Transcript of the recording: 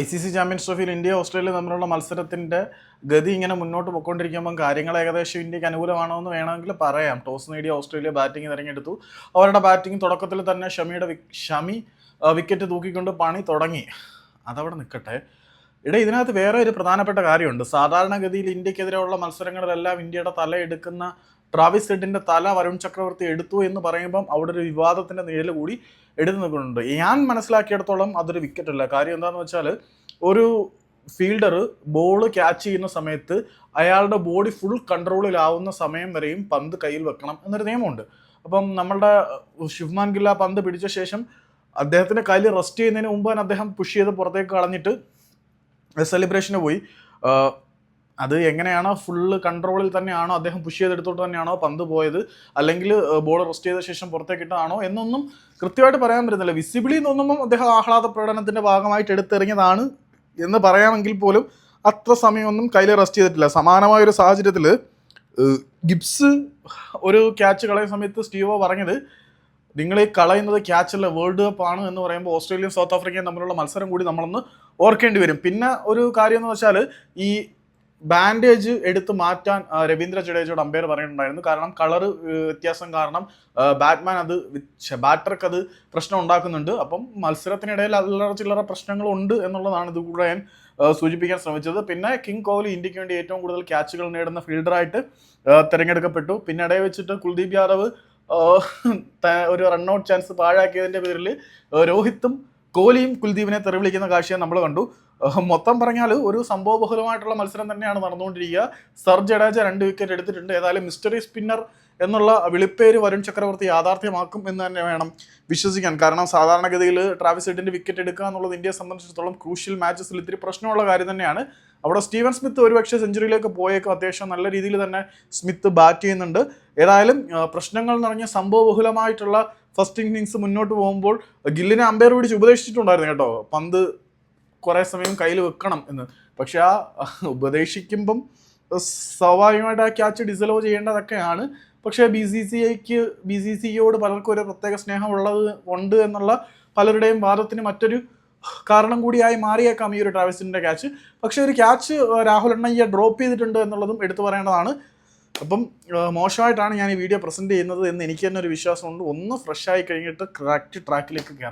I C C champions ട്രോഫിയിൽ India Australia തമ്മിലുള്ള മത്സരത്തിന്റെ ഗതി ഇങ്ങനെ മുന്നോട്ട് പോയിക്കൊണ്ടിരിക്കുമ്പം കാര്യങ്ങൾ ഏകദേശം ഇന്ത്യയ്ക്ക് അനുകൂലമാണോ എന്ന് വേണമെങ്കിൽ പറയാം. ടോസ് നേടിയ ഓസ്ട്രേലിയ ബാറ്റിംഗ് തിരഞ്ഞെടുത്തു അവരുടെ ബാറ്റിംഗ് തുടക്കത്തിൽ തന്നെ ഷമിയുടെ ഷമി വിക്കറ്റ് തൂക്കിക്കൊണ്ട് പണി തുടങ്ങി. അതവിടെ നിൽക്കട്ടെ. ഇവിടെ ഇതിനകത്ത് വേറെ ഒരു പ്രധാനപ്പെട്ട കാര്യമുണ്ട്. സാധാരണഗതിയിൽ ഇന്ത്യക്കെതിരെയുള്ള മത്സരങ്ങളിലെല്ലാം ഇന്ത്യയുടെ തല എടുക്കുന്ന ട്രാവിസ് ഹെഡിന്റെ തല വരുൺ ചക്രവർത്തി എടുത്തു എന്ന് പറയുമ്പം അവിടെ ഒരു വിവാദത്തിന്റെ നിഴൽ കൂടി എടുത്തു നിൽക്കുന്നുണ്ട്. ഞാൻ മനസ്സിലാക്കിയിടത്തോളം അതൊരു വിക്കറ്റ് അല്ല. കാര്യം എന്താണെന്ന് വെച്ചാൽ ഒരു ഫീൽഡർ ബോൾ ക്യാച്ച് ചെയ്യുന്ന സമയത്ത് അയാളുടെ ബോഡി ഫുൾ കൺട്രോളിലാവുന്ന സമയം വരെയും പന്ത് കയ്യിൽ വെക്കണം എന്നൊരു നിയമമുണ്ട്. അപ്പം നമ്മളുടെ ശുഭ്മാൻ ഗില്ല പന്ത് പിടിച്ച ശേഷം അദ്ദേഹത്തിന്റെ കയ്യിൽ റെസ്റ്റ് ചെയ്യുന്നതിന് മുമ്പ് തന്നെ അദ്ദേഹം പുഷ് ചെയ്ത് പുറത്തേക്ക് കളഞ്ഞിട്ട് സെലിബ്രേഷന് പോയി. അത് എങ്ങനെയാണോ ഫുള്ള് കൺട്രോളിൽ തന്നെയാണോ അദ്ദേഹം പുഷ് ചെയ്തെടുത്തോട്ട് തന്നെയാണോ പന്ത് പോയത് അല്ലെങ്കിൽ ബോൾ റെസ്റ്റ് ചെയ്ത ശേഷം പുറത്തേക്ക് ഇട്ടതാണോ എന്നൊന്നും കൃത്യമായിട്ട് പറയാൻ പറ്റുന്നില്ല. വിസിബിളി തോന്നുമ്പോൾ അദ്ദേഹം ആഹ്ലാദ പ്രകടനത്തിന്റെ ഭാഗമായിട്ട് എടുത്തെറിഞ്ഞതാണ് എന്ന് പറയാമെങ്കിൽ പോലും അത്ര സമയമൊന്നും കയ്യിൽ റെസ്റ്റ് ചെയ്തിട്ടില്ല. സമാനമായ ഒരു സാഹചര്യത്തിൽ ഗിബ്സ് ഒരു ക്യാച്ച് കളയ സമയത്ത് സ്റ്റീവോ പറഞ്ഞത് നിങ്ങൾ ഈ കളയുന്നത് ക്യാച്ചല്ല വേൾഡ് കപ്പ് ആണ് എന്ന് പറയുമ്പോൾ ഓസ്ട്രേലിയയും സൗത്ത് ആഫ്രിക്കയും തമ്മിലുള്ള മത്സരം കൂടി നമ്മളൊന്ന് ഓർക്കേണ്ടി വരും. പിന്നെ ഒരു കാര്യം എന്ന് വെച്ചാൽ ഈ ബാൻഡേജ് എടുത്ത് മാറ്റാൻ രവീന്ദ്ര ജഡേജയോട് അമ്പയർ പറയുന്നുണ്ടായിരുന്നു. കാരണം കളർ വ്യത്യാസം കാരണം ബാറ്റ്മാൻ അത് ബാറ്റർക്ക് അത് പ്രശ്നം ഉണ്ടാക്കുന്നുണ്ട്. അപ്പം മത്സരത്തിനിടയിൽ അല്ലറ ചില്ലറ പ്രശ്നങ്ങളുണ്ട് എന്നുള്ളതാണ് ഇത് കൂടെ ഞാൻ സൂചിപ്പിക്കാൻ ശ്രമിച്ചത്. പിന്നെ കിങ് കോഹ്ലി ഇന്ത്യയ്ക്ക് വേണ്ടി ഏറ്റവും കൂടുതൽ ക്യാച്ചുകൾ നേടുന്ന ഫീൽഡറായിട്ട് തിരഞ്ഞെടുക്കപ്പെട്ടു. പിന്നെ ഇടയിൽ വെച്ചിട്ട് കുൽദീപ് യാദവ് ഒരു റൺഔട്ട് ചാൻസ് പാഴാക്കിയതിന്റെ പേരിൽ രോഹിത്തും കോഹ്ലിയും കുൽദീപിനെ തെറി വിളിക്കുന്ന കാഴ്ചയെ നമ്മൾ കണ്ടു. മൊത്തം പറഞ്ഞാൽ ഒരു സംഭവബഹുലമായിട്ടുള്ള മത്സരം തന്നെയാണ് നടന്നുകൊണ്ടിരിക്കുക. സർ ജഡേജ രണ്ട് വിക്കറ്റ് എടുത്തിട്ടുണ്ട്. ഏതായാലും മിസ്റ്ററി സ്പിന്നർ എന്നുള്ള വിളിപ്പേര് വരുൺ ചക്രവർത്തി യാഥാർത്ഥ്യമാക്കും എന്ന് തന്നെ വേണം വിശ്വസിക്കാൻ. കാരണം സാധാരണഗതിയിൽ ട്രാവിസ് ഹെഡിന്റെ വിക്കറ്റ് എടുക്കുക എന്നുള്ളത് ഇന്ത്യയെ സംബന്ധിച്ചിടത്തോളം ക്രൂഷ്യൽ മാച്ചസിൽ ഇത്തിരി പ്രശ്നമുള്ള കാര്യം തന്നെയാണ്. അവിടെ സ്റ്റീവൻ സ്മിത്ത് ഒരുപക്ഷെ സെഞ്ചുറിയിലേക്ക് പോയേക്കും. അത്യാവശ്യം നല്ല രീതിയിൽ തന്നെ സ്മിത്ത് ബാറ്റ് ചെയ്യുന്നുണ്ട്. ഏതായാലും പ്രശ്നങ്ങൾ നിറഞ്ഞ സംഭവബഹുലമായിട്ടുള്ള ഫസ്റ്റ് ഇന്നിങ്സ് മുന്നോട്ട് പോകുമ്പോൾ ഗില്ലിനെ അമ്പയർ പിടിച്ച് ഉപദേശിച്ചിട്ടുണ്ടായിരുന്നു കേട്ടോ. പന്ത് കുറേ സമയം കയ്യിൽ വെക്കണം എന്ന്. പക്ഷെ ആ ഉപദേശിക്കുമ്പം സ്വാഭാവികമായിട്ട് ആ ക്യാച്ച് ഡിസലോ ചെയ്യേണ്ടതൊക്കെയാണ്. പക്ഷേ ബി സി സി ഐക്ക് ബി സി സിയോട് പലർക്കും ഒരു പ്രത്യേക സ്നേഹമുള്ളത് ഉണ്ട് എന്നുള്ള പലരുടെയും വാദത്തിന് മറ്റൊരു കാരണം കൂടിയായി മാറിയേക്കാം ഈ ഒരു ട്രാവൽസിന്റെ ക്യാച്ച്. പക്ഷേ ഒരു ക്യാച്ച് രാഹുൽ അണ്ണയ്യ ഡ്രോപ്പ് ചെയ്തിട്ടുണ്ട് എന്നുള്ളതും എടുത്തു പറയേണ്ടതാണ്. അപ്പം മോശമായിട്ടാണ് ഞാൻ ഈ വീഡിയോ പ്രസന്റ് ചെയ്യുന്നത് എന്ന് എനിക്ക് തന്നെ ഒരു വിശ്വാസമുണ്ട്. ഒന്ന് ഫ്രഷ് ആയി കഴിഞ്ഞിട്ട് കറക്റ്റ് ട്രാക്കിലേക്ക് കയറാം.